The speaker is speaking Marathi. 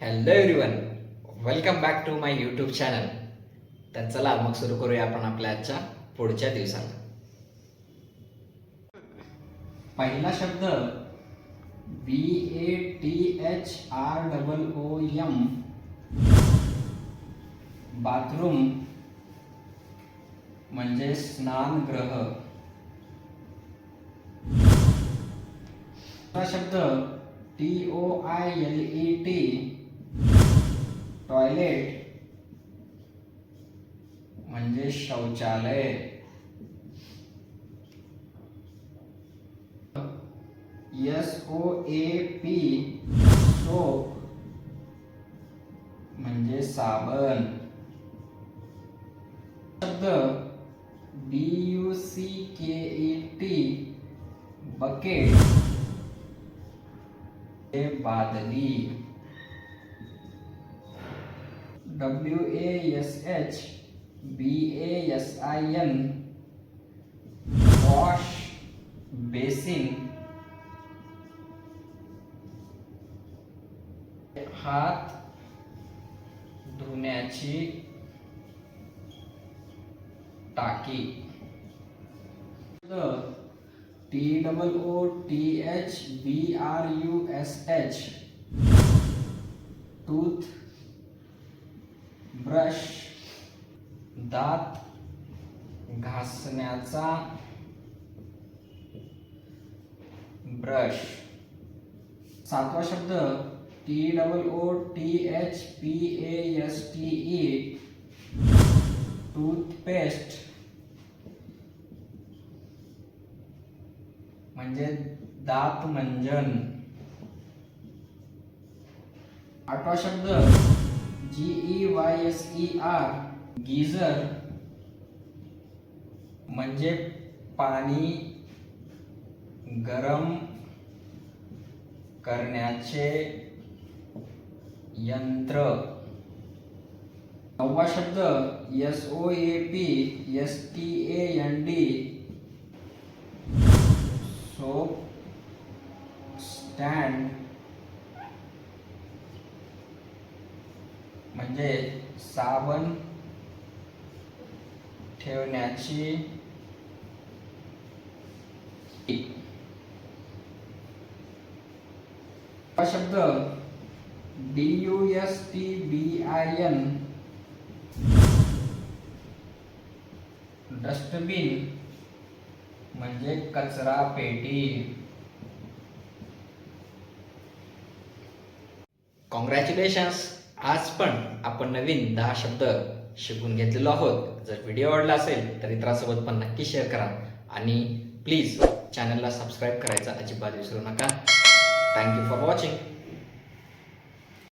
Hello everyone welcome back to my YouTube channel तर चला मग सुरू करूया आपण आपल्या आजच्या पुढच्या दिवसाला. पहिला शब्द B A T H R double O M bathroom म्हणजे स्नानग्रह दुसरा शब्द T O I L E T toilet म्हणजे शौचालय। S O A P soap म्हणजे साबण। शब्द B U C K E T bucket बादली। W A S H B S I N wash basin हात धुण्याची टाकी. T double O T H B R U S H tooth brush दात घासण्याचा ब्रश. सातवा शब्द T double O T H P A S T E toothpaste म्हणजे दात मंजन आठवा शब्द G E Y S E R geyser म्हणजे पाणी गरम करण्याचे यंत्र. नववा शब्द S O A P S T A N D soap stand म्हणजे साबण ठेवण्याची हा शब्द D U S T B I N dustbin म्हणजे कचरा पेटी. कॉंग्रॅच्युलेशन्स आज पण आपण नवीन दहा शब्द शिकून घेतलेलो आहोत. जर व्हिडिओ आवडला असेल तर इतरांसोबत पण नक्की शेअर करा. आणि प्लीज चॅनलला सबस्क्राईब करायचा अजिबात विसरू नका. Thank you for watching